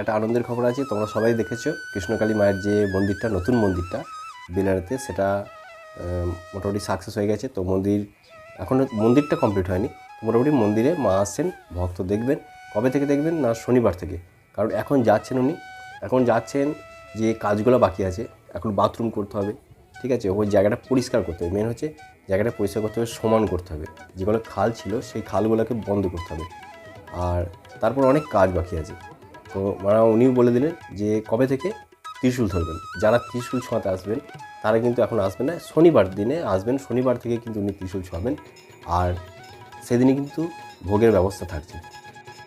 একটা আনন্দের খবর আছে, তোমরা সবাই দেখেছ, কৃষ্ণকালী মায়ের যে মন্দিরটা, নতুন মন্দিরটা বেলারেতে সেটা মোটামুটি সাকসেস হয়ে গেছে। তো মন্দির এখনও মন্দিরটা কমপ্লিট হয়নি। মোটামুটি মন্দিরে মা আসছেন, ভক্ত দেখবেন, কবে থেকে দেখবেন? না, শনিবার থেকে। কারণ এখন যাচ্ছেন উনি। এখন যাচ্ছেন যে কাজগুলো বাকি আছে, এখন বাথরুম করতে হবে, ঠিক আছে? ওই জায়গাটা পরিষ্কার করতে হবে। মেন হচ্ছে জায়গাটা পরিষ্কার করতে হবে, সমান করতে হবে। যেগুলো খাল ছিল, সেই খালগুলোকে বন্ধ করতে হবে। আর তারপর অনেক কাজ বাকি আছে। তো মানে উনিও বলে দিলেন যে কবে থেকে? ত্রিশূল ধরবেন। যারা ত্রিশূল ছোঁয়াতে আসবেন, তারা কিন্তু এখন আসবেন না। শনিবার দিনে আসবেন, শনিবার থেকে কিন্তু উনি ত্রিশূল ছোঁয়াবেন। আর সেদিনই কিন্তু ভোগের ব্যবস্থা থাকছে।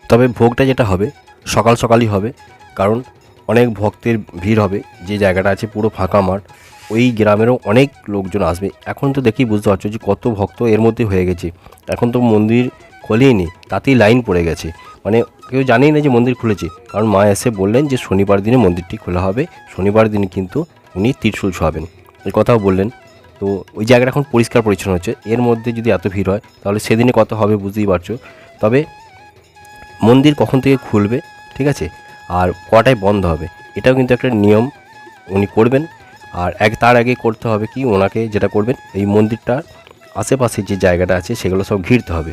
তবে ভোগটা যেটা হবে, সকাল সকালই হবে। কারণ অনেক ভক্তের ভিড় হবে। যে জায়গাটা আছে পুরো ফাঁকা মাঠ, ওই গ্রামেরও অনেক লোকজন আসবে। এখন তো দেখেই বুঝতে পারছ যে কত ভক্ত এর মধ্যে হয়ে গেছে। এখন তো মন্দির খোলেই নি তাতেই লাইন পড়ে গেছে। মানে কেউ জানেই না যে মন্দির খুলেছে। কারণ মা এসে বললেন যে শনিবার দিনে মন্দিরটি খোলা হবে। শনিবার দিনে কিন্তু উনি ত্রিশূল ছোঁয়াবেন এই কথাও বললেন। তো ওই জায়গাটা এখন পরিষ্কার পরিচ্ছন্ন হচ্ছে। এর মধ্যে যদি এত ভিড় হয়, তাহলে সেদিনে কত হবে বুঝতেই পারছ। তবে মন্দির কখন থেকে খুলবে, ঠিক আছে? আর কটায় বন্ধ হবে, এটাও কিন্তু একটা নিয়ম উনি করবেন। আর এক, তার আগে করতে হবে কি, ওনাকে যেটা করবেন, এই মন্দিরটার আশেপাশে যে জায়গাটা আছে, সেগুলো সব ঘিরতে হবে।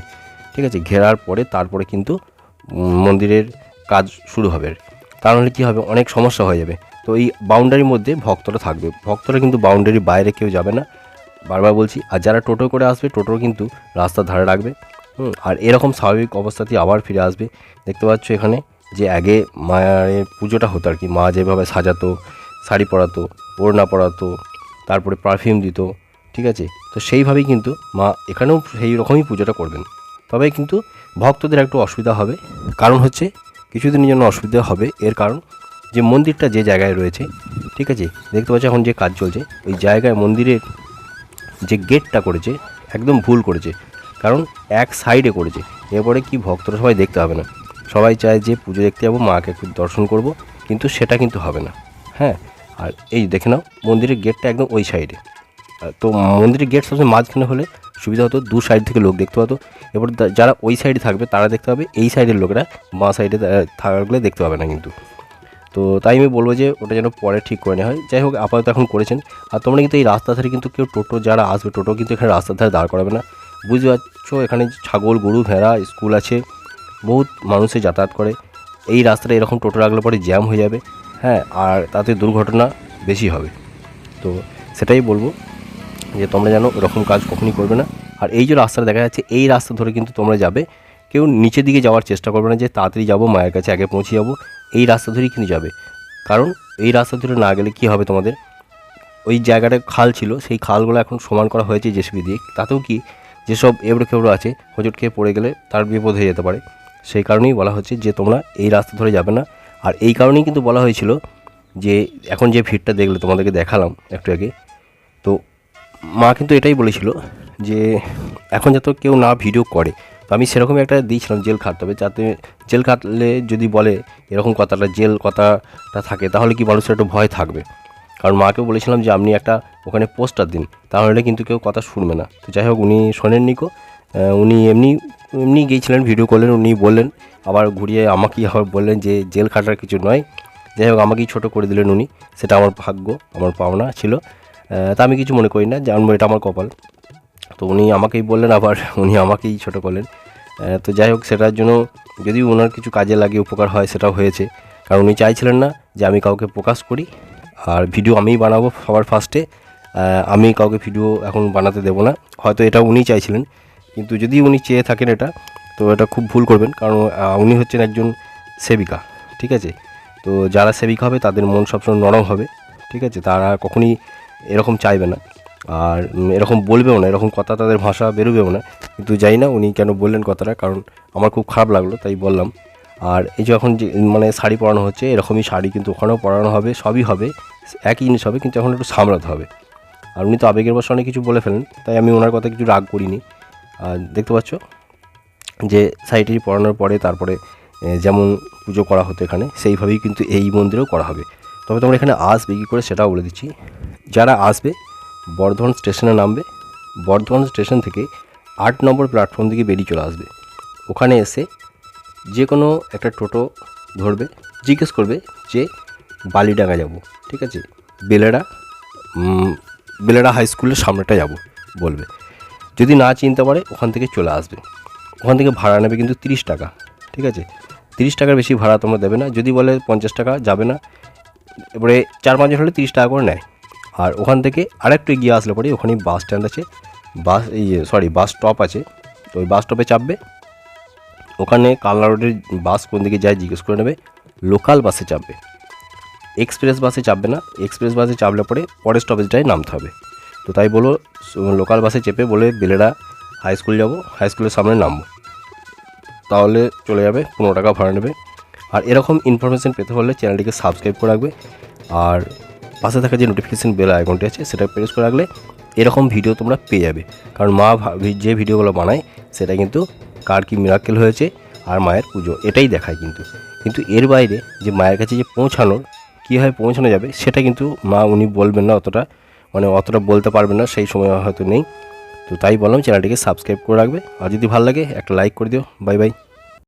ঠিক আছে? ঘেরার পরে তারপরে কিন্তু মন্দিরের কাজ শুরু হবে। আর কি। তা নাহলে কী হবে? অনেক সমস্যা হয়ে যাবে। তো এই বাউন্ডারির মধ্যে ভক্তরা থাকবে। ভক্তরা কিন্তু বাউন্ডারির বাইরে কেউ যাবে না। বারবার বলছি আর যারা টোটো করে আসবে টোটো কিন্তু রাস্তার ধারে রাখবে। হুম, আর এরকম স্বাভাবিক অবস্থাতেই আবার ফিরে আসবে। দেখতে পাচ্ছ এখানে যে আগে মায়ের পুজোটা হতো আর কি। মা যেভাবে সাজাতো শাড়ি পরাতো ওড়না পরাতো তারপরে পারফিউম দিত ঠিক আছে? তো সেইভাবেই কিন্তু মা এখানেও সেই রকমই পুজোটা করবেন। তবে কিন্তু ভক্তদের একটু অসুবিধা হবে। কারণ হচ্ছে, কিছুদিনের জন্য অসুবিধা হবে। এর কারণ যে মন্দিরটা যে জায়গায় রয়েছে, ঠিক আছে? দেখতে পাচ্ছি এখন যে কাজ চলছে। ওই জায়গায় মন্দিরের যে গেটটা করেছে, একদম ভুল করেছে। কারণ এক সাইডে করেছে। এরপরে কি ভক্তরা সবাই দেখতে হবে না। সবাই চায় যে পুজো দেখতে যাব, মাকে একটু দর্শন করব, কিন্তু সেটা কিন্তু হবে না। হ্যাঁ? আর এই দেখে নাও, মন্দিরের গেটটা একদম ওই সাইডে তো মন্দিরের গেট সবসময় মাঝখানে হলে সুবিধা হতো, দু সাইড থেকে লোক দেখতে পাতো। এবার যারা ওই সাইডে থাকবে, তারা দেখতে পাবে, এই সাইডের লোকেরা বাঁ সাইডে থাকলে দেখতে পাবে না কিন্তু। তো তাই আমি বলব যে, ওটা যেন পরে ঠিক করে নেওয়া হয়। যাই হোক, আপাতত এখন করেছেন। আর তোমরা কিন্তু এই রাস্তা ধারে কিন্তু কেউ টোটো, যারা আসবে, টোটো কিন্তু এখানে রাস্তার ধারে দাঁড় করাবে না। বুঝতে পারছ? এখানে ছাগল, গরু, ভেড়া, স্কুল আছে। বহুত মানুষে যাতায়াত করে। এই রাস্তাটা এরকম টোটো রাখলে পরে জ্যাম হয়ে যাবে। হ্যাঁ আর তাতে দুর্ঘটনা বেশি হবে। তো সেটাই বলব। যে তোমরা যেন এরকম কাজ কখনই করবে না। আর এই যে রাস্তা দেখা যাচ্ছে, এই রাস্তা ধরে কিন্তু তোমরা যাবে। কেউ নিচের দিকে যাওয়ার চেষ্টা করবে না যে তাড়াতাড়ি যাব, মায়ের কাছে আগে পৌঁছে যাব। এই রাস্তা ধরেই কিন্তু যাবে। কারণ এই রাস্তা ধরে না গেলে কি হবে তোমাদের? ওই জায়গাটা খাল ছিল, সেই খালগুলো এখন সমান করা হয়েছে জেসিবি দিয়ে। তাতেও কি যেসব এবড়ো খেবড়ো আছে, হোঁচট খেয়ে পড়ে গেলে তার বিপদ হয়ে যেতে পারে। সেই কারণেই বলা হচ্ছে যে তোমরা এই রাস্তা ধরে যাবে না। আর এই কারণেই কিন্তু বলা হয়েছিল যে এখন যে ভিড়টা দেখলে তোমাদেরকে দেখালাম একটু আগে, তো মা কিন্তু এটাই বলেছিল যে এখন যাতে কেউ না ভিডিও করে, তো আমি সেরকমই একটা দিয়েছিলাম জেল খাটতে হবে, যাতে জেল খাটলে যদি বলে এরকম কথাটা, জেল কথাটা থাকে, তাহলে কি মানুষের একটু ভয় থাকবে। কারণ মাকেও বলেছিলাম যে আপনি একটা ওখানে পোস্টার দিন, তাহলে কিন্তু কেউ কথা শুনবে না। তো যাই হোক, উনি শোনেননি কো উনি এমনি এমনি গিয়েছিলেন, ভিডিও করলেন, উনি বললেন, আবার ঘুরিয়ে আমাকেই আবার বললেন যে জেল খাটার কিছু নয়। যাই হোক, আমাকেই ছোটো করে দিলেন উনি, সেটা আমার ভাগ্য, আমার পাওনা ছিল। তা আমি কিছু মনে করি না জানব এটা আমার কপাল। তো উনি আমাকেই বললেন আবার, উনি আমাকেই ছোট করলেন। তো যাই হোক, সেটার জন্য যদি ওনার কিছু কাজে লাগে, উপকার হয়, সেটাও হয়েছে। কারণ উনি চাইছিলেন না যে আমি কাউকে প্রকাশ করি, আর ভিডিও আমিই বানাবো সবার ফার্স্টে। আমি কাউকে ভিডিও এখন বানাতে দেবো না। হয়তো এটা উনি চাইছিলেন, কিন্তু যদি উনি চেয়ে থাকেন এটা, তো এটা খুব ভুল করবেন। কারণ উনি হচ্ছেন একজন সেবিকা, ঠিক আছে? তো যারা সেবিকা হবে, তাদের মন সবসময় নরম হবে, ঠিক আছে? তারা কখনই এরকম চাইবে না। আর এরকম বলবেও না, এরকম কথা তাদের ভাষা বেরোবেও না। কিন্তু জানি না উনি কেন বললেন কথাটা, কারণ আমার খুব খারাপ লাগল, তাই বললাম। আর এই যে এখন যে মানে শাড়ি পরানো হচ্ছে, এরকমই শাড়ি কিন্তু ওখানেও পরানো হবে, সবই হবে, একই জিনিস হবে, কিন্তু এখন একটু সামলাতে হবে। আর উনি তো আবেগের বসে অনেক কিছু বলে ফেলেন, তাই আমি ওনার কথা কিছু রাগ করিনি। আর দেখতে পাচ্ছ যে শাড়িটি পরানোর পরে তারপরে যেমন পুজো করা হতো এখানে, সেইভাবেই কিন্তু এই মন্দিরেও করা হবে। তবে তোমরা এখানে আসবে কী করে সেটাও বলে দিচ্ছি। যারা আসবে বর্ধমান স্টেশনে নামবে বর্ধমান স্টেশন থেকে আট নম্বর প্ল্যাটফর্ম থেকে বেরিয়ে চলে আসবে। ওখানে এসে যে কোনো একটা টোটো ধরবে জিজ্ঞেস করবে যে বালিডাঙ্গা যাব ঠিক আছে? বেলেরা উম, বেলেরা হাই স্কুলের সামনেটা যাব বলবে। যদি না চিনতে পারে ওখান থেকে চলে আসবে। ওখান থেকে ভাড়া নেবে কিন্তু তিরিশ টাকা ঠিক আছে? তিরিশ টাকার বেশি ভাড়া তোমরা দেবে না। যদি বলে পঞ্চাশ টাকা যাবে না এবারে চার পাঁচজন হলে তিরিশ টাকা করে নেয়। আর ওখান থেকে আরেকটু এগিয়ে আসলে পরে ওখানেই বাস স্ট্যান্ড আছে। বাস এই সরি বাস স্টপ আছে। তো ওই বাস স্টপে চাপবে। ওখানে কালনা রোডের বাস কোন দিকে যায় জিজ্ঞেস করে নেবে। লোকাল বাসে চাপবে। এক্সপ্রেস বাসে চাপবে না। এক্সপ্রেস বাসে চাপলে পরে পরের স্টপেজটায় নামতে হবে। তো তাই বলো লোকাল বাসে চেপে বলে বেলেরা হাই স্কুল যাব হাই স্কুলের সামনে নামবো। তাহলে চলে যাবে, পনেরো টাকা ভাড়া নেবে। আর এরকম ইনফরমেশান পেতে হলে চ্যানেলটিকে সাবস্ক্রাইব করে রাখবে। আর পাশে থাকা যে নোটিফিকেশান বেল আইকনটি আছে, সেটা প্রেস করে রাখলে এরকম ভিডিও তোমরা পেয়ে যাবে। কারণ মা যে ভিডিওগুলো বানায়, সেটা কিন্তু কার কি মিরাক্কেল হয়েছে আর মায়ের পুজো, এটাই দেখায় কিন্তু। কিন্তু এর বাইরে যে মায়ের কাছে যে পৌঁছানোর কীভাবে পৌঁছানো যাবে, সেটা কিন্তু মা উনি বলবেন না অতটা মানে অতটা বলতে পারবেন না, সেই সময় হয়তো নেই। তো তাই বললাম চ্যানেলটিকে সাবস্ক্রাইব করে রাখবে। আর যদি ভালো লাগে, একটা লাইক করে দিও। Bye bye